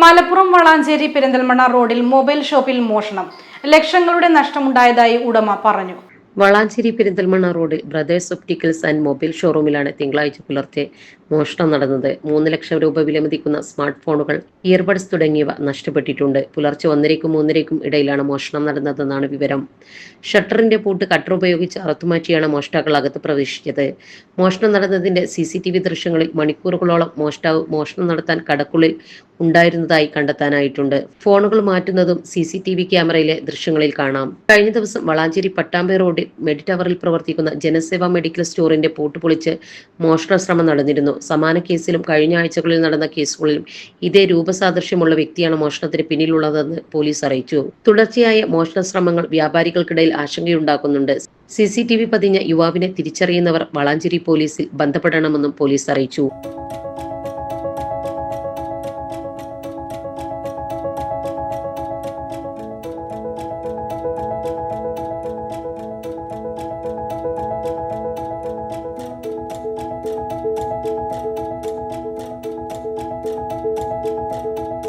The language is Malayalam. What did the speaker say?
മലപ്പുറം വളാഞ്ചേരി പെരിന്തൽമണ്ണ റോഡിൽ മൊബൈൽ ഷോപ്പിൽ മോഷണം. ലക്ഷങ്ങളുടെ നഷ്ടമുണ്ടായതായി ഉടമ പറഞ്ഞു. വളാഞ്ചേരി പെരിന്തൽമണ്ണ റോഡിൽ ബ്രദേഴ്സ് ഒപ്റ്റിക്കൽസ് ആൻഡ് മൊബൈൽ ഷോറൂമിലാണ് തിങ്കളാഴ്ച പുലർച്ചെ മോഷണം നടന്നത്. മൂന്ന് ലക്ഷം രൂപ വിലമതിക്കുന്ന സ്മാർട്ട് ഫോണുകൾ ഇയർബഡ്സ് തുടങ്ങിയവ നഷ്ടപ്പെട്ടിട്ടുണ്ട്. പുലർച്ചെ ഒന്നരയ്ക്കും മൂന്നരയ്ക്കും ഇടയിലാണ് മോഷണം നടന്നതെന്നാണ് വിവരം. ഷട്ടറിന്റെ പൂട്ട് കട്ടർ ഉപയോഗിച്ച് അറുത്തുമാറ്റിയാണ് മോഷ്ടാക്കൾ അകത്ത് പ്രവേശിച്ചത്. മോഷണം നടന്നതിന്റെ സി സി ടി വി ദൃശ്യങ്ങളിൽ മണിക്കൂറുകളോളം മോഷ്ടാവ് മോഷണം നടത്താൻ കടക്കുള്ളിൽ ഉണ്ടായിരുന്നതായി കണ്ടെത്താനായിട്ടുണ്ട്. ഫോണുകൾ മാറ്റുന്നതും സി സി ടി വി ക്യാമറയിലെ ദൃശ്യങ്ങളിൽ കാണാം. കഴിഞ്ഞ ദിവസം വളാഞ്ചേരി പട്ടാമ്പി റോഡിൽ മെഡി ടവറിൽ പ്രവർത്തിക്കുന്ന ജനസേവ മെഡിക്കൽ സ്റ്റോറിന്റെ പൂട്ട് പൊളിച്ച് മോഷണ ശ്രമം നടന്നിരുന്നു. സമാന കേസിലും കഴിഞ്ഞ ആഴ്ചകളിൽ നടന്ന കേസുകളിലും ഇതേ രൂപസാദൃശ്യമുള്ള വ്യക്തിയാണ് മോഷണത്തിന് പിന്നിലുള്ളതെന്ന് പോലീസ് അറിയിച്ചു. തുടർച്ചയായ മോഷണ ശ്രമങ്ങൾ വ്യാപാരികൾക്കിടയിൽ ആശങ്കയുണ്ടാക്കുന്നുണ്ട്. സി സി ടി വി പതിഞ്ഞ യുവാവിനെ തിരിച്ചറിയുന്നവർ വളാഞ്ചേരി പോലീസിൽ ബന്ധപ്പെടണമെന്നും പോലീസ് അറിയിച്ചു.